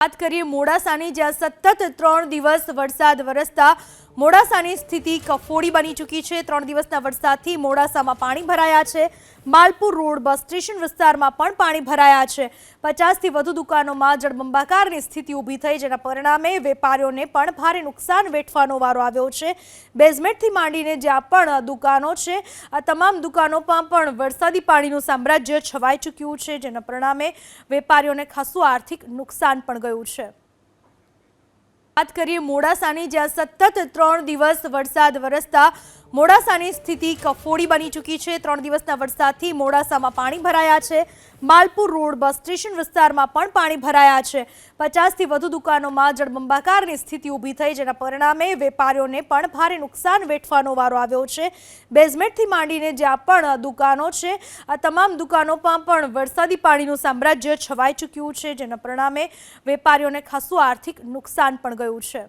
વાત કરીએ મોડાસાની જ્યાં સતત ત્રણ દિવસ વરસાદ વરસતા મોડાસાની સ્થિતિ કફોડી બની ચૂકી છે. ત્રણ દિવસના વરસાદથી મોડાસામાં પાણી ભરાયા છે. માલપુર રોડ બસ સ્ટેશન વિસ્તારમાં પણ પાણી ભરાયા છે. પચાસથી વધુ દુકાનોમાં જળબંબાકારની સ્થિતિ ઊભી થઈ, જેના પરિણામે વેપારીઓને પણ ભારે નુકસાન વેઠવાનો વારો આવ્યો છે. બેઝમેન્ટથી માંડીને જ્યાં પણ દુકાનો છે, આ તમામ દુકાનોમાં પણ વરસાદી પાણીનું સામ્રાજ્ય છવાઈ ચૂક્યું છે, જેના પરિણામે વેપારીઓને ખાસું આર્થિક નુકસાન પણ ગયું છે. વાત કરીએ મોડાસાની જ્યાં સતત ત્રણ દિવસ વરસાદ વરસતા મોડાસાની સ્થિતિ કફોડી બની ચૂકી છે. ત્રણ દિવસના વરસાદથી મોડાસામાં પાણી ભરાયા છે. માલપુર રોડ બસ સ્ટેશન વિસ્તારમાં પણ પાણી ભરાયા છે. પચાસથી વધુ દુકાનોમાં જળબંબાકારની સ્થિતિ ઊભી થઈ, જેના પરિણામે વેપારીઓને પણ ભારે નુકસાન વેઠવાનો વારો આવ્યો છે. બેઝમેન્ટથી માંડીને જ્યાં પણ દુકાનો છે, આ તમામ દુકાનોમાં પણ વરસાદી પાણીનું સામ્રાજ્ય છવાઈ ચૂક્યું છે, જેના પરિણામે વેપારીઓને ખાસું આર્થિક નુકસાન પણ ગયું છે.